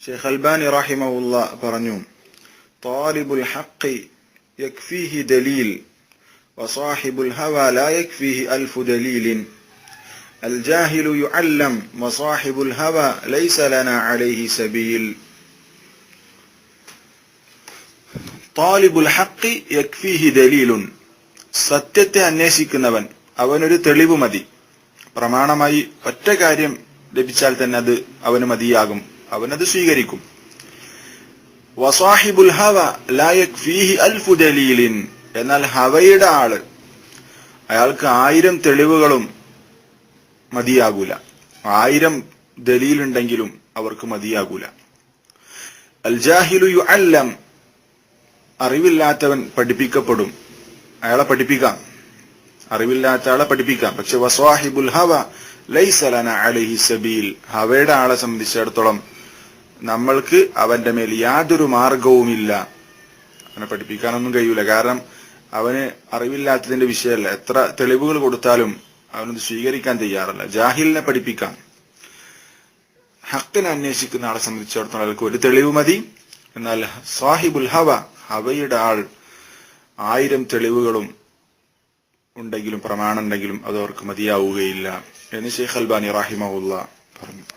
Sheikh Albani റഹിമഹുല്ല പറഞ്ഞു താലിബുൽ ഹഖ് യക്ഫീഹി ദലീൽ وصاحب الهوى لا يكفيه ألف دليل الجاهل يعلم وصاحب الهوى ليس لنا عليه سبيل താലിബുൽ ഹഖ് യക്ഫീഹി ദലീലുൻ സത്യത്തെ അന്വേഷിക്കുന്നവൻ അവനൊരു തെളിവ് മതി പ്രമാണമായി ഒറ്റ കാര്യം ലഭിച്ചാൽ തന്നെ അത് അവന് മതിയാകും അവനത് സ്വീകരിക്കും. വസാഹിബുൽ ഹവ ലായക് യക്ഫീഹി അൽഫു ദലീലിൻ. എന്നാൽ ഹവയുടെ ആൾ അയാൾക്ക് ആയിരം തെളിവുകളും മതിയാകൂല. ആയിരം ദലീലുണ്ടെങ്കിലും അവർക്ക് മതിയാകൂല. അൽ ജാഹിലു യു അല്ലം അറിവില്ലാത്തവൻ പഠിപ്പിക്കപ്പെടും. അയാളെ പഠിപ്പിക്കാം. അറിവില്ലാത്ത ആളെ പഠിപ്പിക്കാം. പക്ഷെ വസ്വാഹിബുൽ ഹവ ലൈസലന അലഹി സബീൽ. ഹവയുടെ ആളെ സംബന്ധിച്ചിടത്തോളം നമ്മൾക്ക് അവന്റെ മേൽ യാതൊരു മാർഗവുമില്ല. അവനെ പഠിപ്പിക്കാനൊന്നും കഴിയൂല. കാരണം അവന് അറിവില്ലാത്തതിന്റെ വിഷയമല്ല. എത്ര തെളിവുകൾ കൊടുത്താലും അവനത് സ്വീകരിക്കാൻ തയ്യാറല്ല. ജാഹിലിനെ പഠിപ്പിക്കാം. ഹക്കിനെ അന്വേഷിക്കുന്ന ആളെ സംബന്ധിച്ചിടത്തോളം അയാൾക്ക് ഒരു തെളിവ് മതി. എന്നാൽ സാഹിബുൽ ഹവ ഹവയുടെ ആൾ ആയിരം തെളിവുകളും ഉണ്ടെങ്കിലും പ്രമാണം ഉണ്ടെങ്കിലും അത് അവർക്ക് മതിയാവുകയില്ല എന്ന് ഷെയ്ഖ് അൽബാനി റാഹിമുള്ള പറഞ്ഞു.